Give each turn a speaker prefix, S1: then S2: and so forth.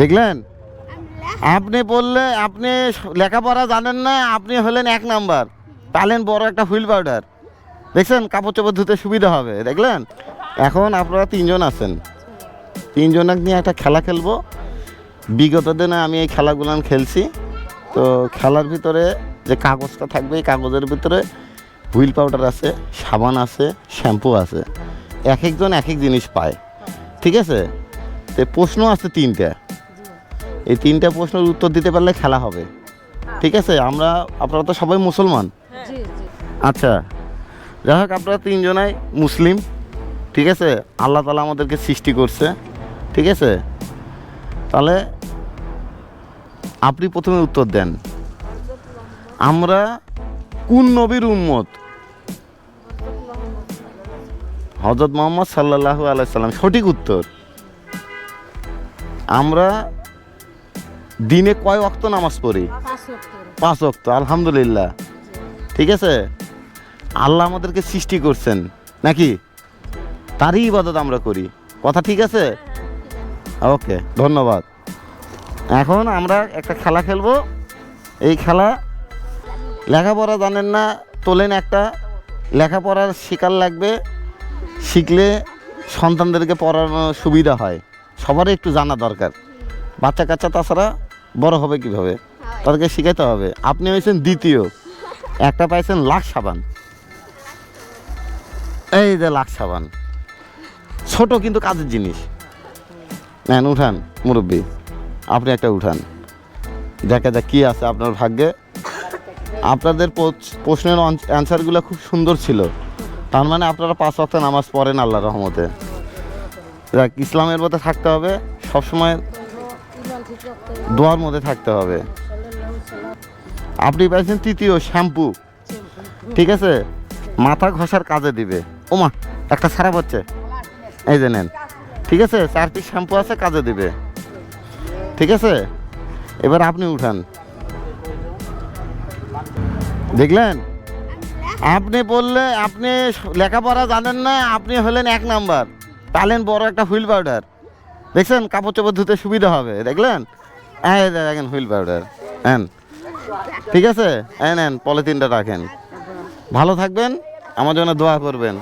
S1: দেখলেন? আপনি বললে আপনি লেখাপড়া জানেন না আপনি হলেন এক নাম্বার। পালেন বড় একটা হুইল পাউডার। দেখছেন? কাপড় চোপড় ধুতে সুবিধা হবে দেখলেন? এখন আপনারা তিনজন আছেন। তিনজনক নিয়ে একটা খেলা খেলব। বিগত দিনে আমি এই খেলাগুলান খেলছি। তো খেলার ভিতরে যে কাগজটা থাকবে এই কাগজের ভিতরে হুইল পাউডার আছে সাবান আছে শ্যাম্পু আছে। এক একজন এক এক জিনিস পায়। ঠিক আছে? তো প্রশ্ন আছে তিনটা। এই তিনটা প্রশ্নের উত্তর দিতে পারলে খেলা হবে। ঠিক আছে? আমরা আপনারা তো সবাই মুসলমান। আচ্ছা যাই হোক আপনারা তিনজনাই মুসলিম। ঠিক আছে? আল্লাহ তালা আমাদেরকে সৃষ্টি করছে। ঠিক আছে? তাহলে আপনি প্রথমে উত্তর দেন। আমরা কোন নবীর উম্মত? হজরত মোহাম্মদ সাল্লাহ আলাইসাল্লাম সঠিক উত্তর। আমরা দিনে কয় অক্ত নামাজ পড়ি?
S2: পাঁচ
S1: অক্ত আলহামদুলিল্লাহ। ঠিক আছে? আল্লাহ আমাদেরকে সৃষ্টি করছেন নাকি? তারই ইবাদত আমরা করি। কথা ঠিক আছে? ওকে ধন্যবাদ। এখন আমরা একটা খেলা খেলব। এই খেলা লেখাপড়া জানেন না তোলেন একটা। লেখাপড়ার শিকার লাগবে শিখলে সন্তানদেরকে পড়ানো সুবিধা হয়। সবারই একটু জানা দরকার। বাচ্চা কাচ্চা তাছাড়া বড় হবে কীভাবে? তাদেরকে শিখাইতে হবে। আপনি হয়েছেন দ্বিতীয়। একটা পাইছেন লাখ সাবান। এই যে লাখ সাবান। ছোট কিন্তু কাজের জিনিস। নেন উঠান মুরব্বী। আপনি একটা উঠান। দেখা যাক কী আছে আপনার ভাগ্যে। আপনাদের প্রশ্নের অ্যান্সারগুলো খুব সুন্দর ছিল। তার মানে আপনারা পাঁচ ওয়াক্ত নামাজ পড়েন আল্লাহ রহমতে। যাক ইসলামের মধ্যে থাকতে হবে। সবসময় দোয়ার মধ্যে থাকতে হবে। আপনি পাইছেন তৃতীয় শ্যাম্পু। ঠিক আছে? মাথা ঘষার কাজে দিবে। ওমা, একটা খারাপ হচ্ছে। এই যে নেন। ঠিক আছে? চার পিস শ্যাম্পু আছে, কাজে দিবে। ঠিক আছে? এবার আপনি উঠান। দেখলেন? আপনি বললে আপনি লেখাপড়া জানেন না, আপনি হলেন এক নাম্বার। পালেন বড় একটা হুইল পাউডার। দেখছেন, কাপড় চোপড় ধুতে সুবিধা হবে, দেখলেন? হ্যাঁ দেখেন হুইল পাউডার হ্যাঁ ঠিক আছে? এন এন পলিথিনটা রাখেন। ভালো থাকবেন, আমার জন্য দোয়া করবেন।